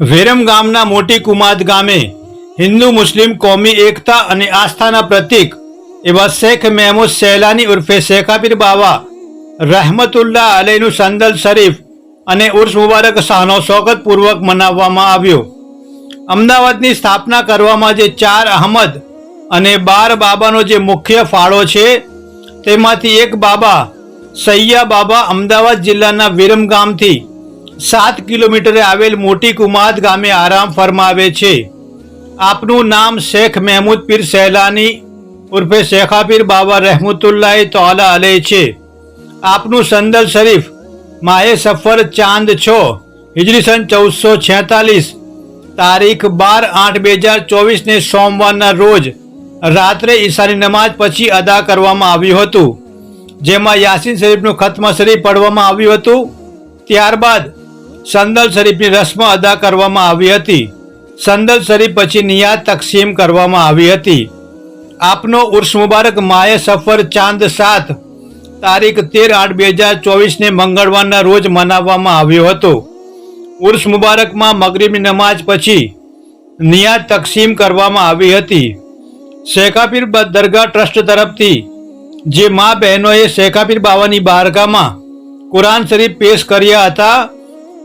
વેરમ ગામના મોટી કુમાદ ગામે હિન્દુ મુસ્લિમ કોમી એકતા અને આસ્થાના પ્રતીક એવા શેખ મહેમૂદ સહેલાની ઉર્ફે શેખાપીર બાવા રહેમતુલ્લાહ અલીનું સંદલ શરીફ અને ઉર્સ મુબારક શાહનો શોકતપૂર્વક મનાવવામાં આવ્યો. અમદાવાદની સ્થાપના કરવામાં જે ચાર અહમદ અને બાર બાબાનો જે મુખ્ય ફાળો છે, તેમાંથી એક બાબા સૈયા બાબા અમદાવાદ જિલ્લાના વિરમ ગામથી સાત કિલોમીટરે આવેલ મોટી કુમાદ ગામે આરામ ફરમાવે છે. આપનું નામ શેખ મહેમૂદ પીર સહેલાની, ઉર્ફે શેખાપીર બાબા રહેમતુલ્લાહ તોલા અલે છે. આપનું સંદર શરીફ માએ સફર ચાંદ છ, હિજરી સન ચૌદસો છેતાલીસ, તારીખ બાર આઠ બે હજાર ચોવીસને સોમવારના રોજ રાત્રે ઈશાની નમાઝ પછી અદા કરવામાં આવ્યું હતું. જેમાં યાસીન શરીફનું ખત્મ શરીફ પઢવામાં આવ્યું હતું. ત્યારબાદ સંદલ શરીફની રસ્મ અદા કરવામાં આવી હતી. સંદલ શરીફ પછી નિયાત તકસીમ કરવામાં આવી હતી. આપનો ઉર્સ મુબારક માએ સફર ચાંદ સાત, તારીખ તેર આઠ બે હજાર ચોવીસને મંગળવારના રોજ મનાવવામાં આવ્યો હતો. ઉર્સ મુબારકમાં મગરીબની નમાઝ પછી નિયાત તકસીમ કરવામાં આવી હતી. શેખાપીર દરગાહ ટ્રસ્ટ તરફથી જે મા બહેનોએ શેખાપીર બાવાની બારગામાં કુરાન શરીફ પેશ કર્યા હતા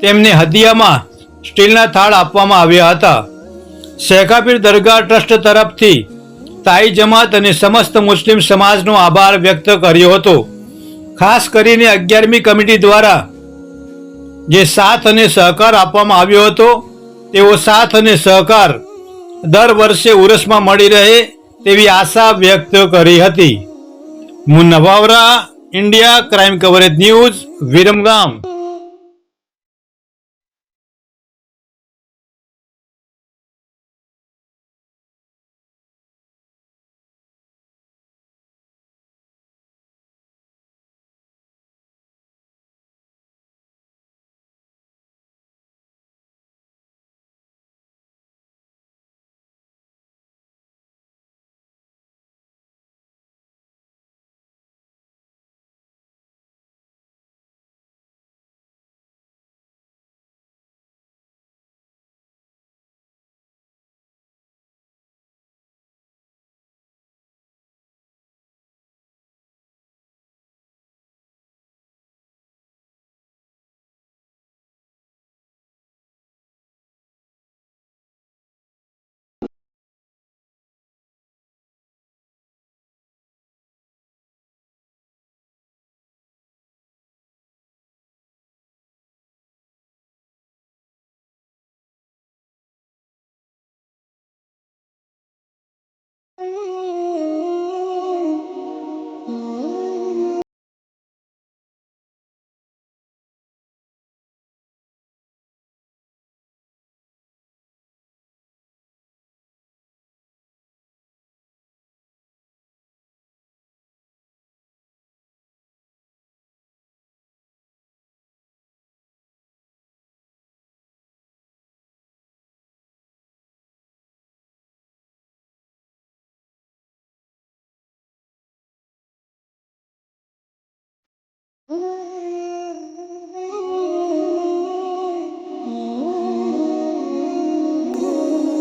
તેમને હદિયામાં સ્ટીલના થાળ આપવામાં આવ્યા હતા. શેખાપીર દરગાહ ટ્રસ્ટ તરફથી તાઈ જમાત અને સમસ્ત મુસ્લિમ સમાજનો આભાર વ્યક્ત કર્યો હતો. ખાસ કરીને અગિયારમી કમિટી દ્વારા જે સાથ અને સહકાર આપવામાં આવ્યો હતો તેવો સાથ અને સહકાર દર વર્ષે ઉરસમાં મળી રહે તેવી આશા વ્યક્ત કરી હતી. નવાવરા India, crime coverage news, Viramgam.